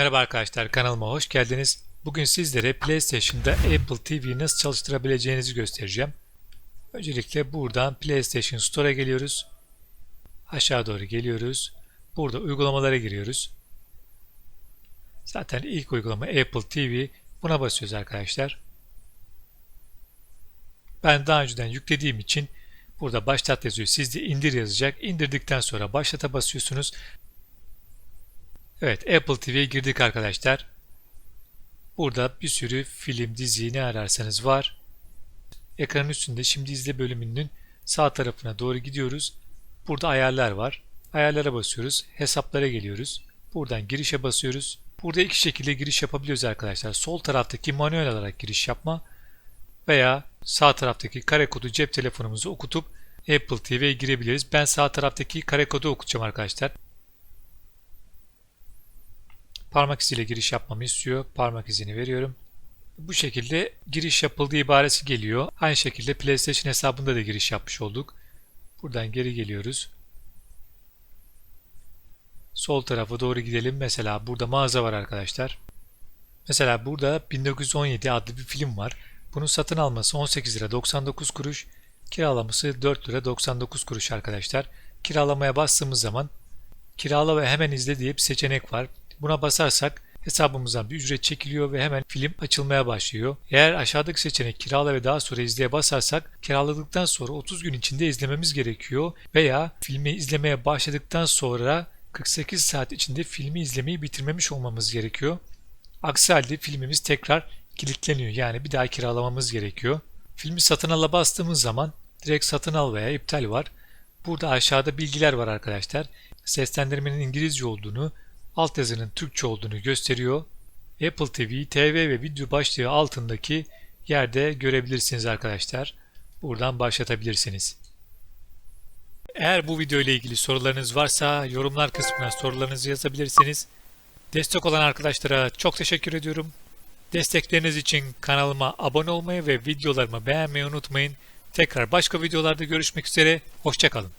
Merhaba arkadaşlar kanalıma hoş geldiniz. Bugün sizlere PlayStation'da Apple TV'yi nasıl çalıştırabileceğinizi göstereceğim. Öncelikle buradan PlayStation Store'a geliyoruz. Aşağı doğru geliyoruz. Burada uygulamalara giriyoruz. Zaten ilk uygulama Apple TV. Buna basıyoruz arkadaşlar. Ben daha önceden yüklediğim için burada başlat yazıyor. Sizde indir yazacak. İndirdikten sonra başlata basıyorsunuz. Evet Apple TV'ye girdik arkadaşlar. Burada bir sürü film, dizi ne ararsanız var. Ekranın üstünde şimdi izle bölümünün sağ tarafına doğru gidiyoruz. Burada ayarlar var. Ayarlara basıyoruz. Hesaplara geliyoruz. Buradan girişe basıyoruz. Burada iki şekilde giriş yapabiliyoruz arkadaşlar. Sol taraftaki manuel olarak giriş yapma veya sağ taraftaki kare kodu cep telefonumuzu okutup Apple TV'ye girebiliriz. Ben sağ taraftaki kare kodu okutacağım arkadaşlar. Parmak iziyle giriş yapmamı istiyor. Parmak izini veriyorum. Bu şekilde giriş yapıldığı ibaresi geliyor. Aynı şekilde PlayStation hesabında da giriş yapmış olduk. Buradan geri geliyoruz. Sol tarafa doğru gidelim. Mesela burada mağaza var arkadaşlar. Mesela burada 1917 adlı bir film var. Bunun satın alması 18 lira 99 kuruş. Kiralaması 4 lira 99 kuruş arkadaşlar. Kiralamaya bastığımız zaman kirala ve hemen izle diye bir seçenek var. Buna basarsak hesabımızdan bir ücret çekiliyor ve hemen film açılmaya başlıyor. Eğer aşağıdaki seçenek kirala ve daha sonra izleye basarsak kiraladıktan sonra 30 gün içinde izlememiz gerekiyor veya filmi izlemeye başladıktan sonra 48 saat içinde filmi izlemeyi bitirmemiş olmamız gerekiyor. Aksi halde filmimiz tekrar kilitleniyor yani bir daha kiralamamız gerekiyor. Filmi satın ala bastığımız zaman direkt satın al veya iptal var. Burada aşağıda bilgiler var arkadaşlar. Seslendirmenin İngilizce olduğunu, altyazının Türkçe olduğunu gösteriyor. Apple TV, TV ve video başlığı altındaki yerde görebilirsiniz arkadaşlar. Buradan başlatabilirsiniz. Eğer bu video ile ilgili sorularınız varsa yorumlar kısmına sorularınızı yazabilirsiniz. Destek olan arkadaşlara çok teşekkür ediyorum. Destekleriniz için kanalıma abone olmayı ve videolarımı beğenmeyi unutmayın. Tekrar başka videolarda görüşmek üzere. Hoşçakalın.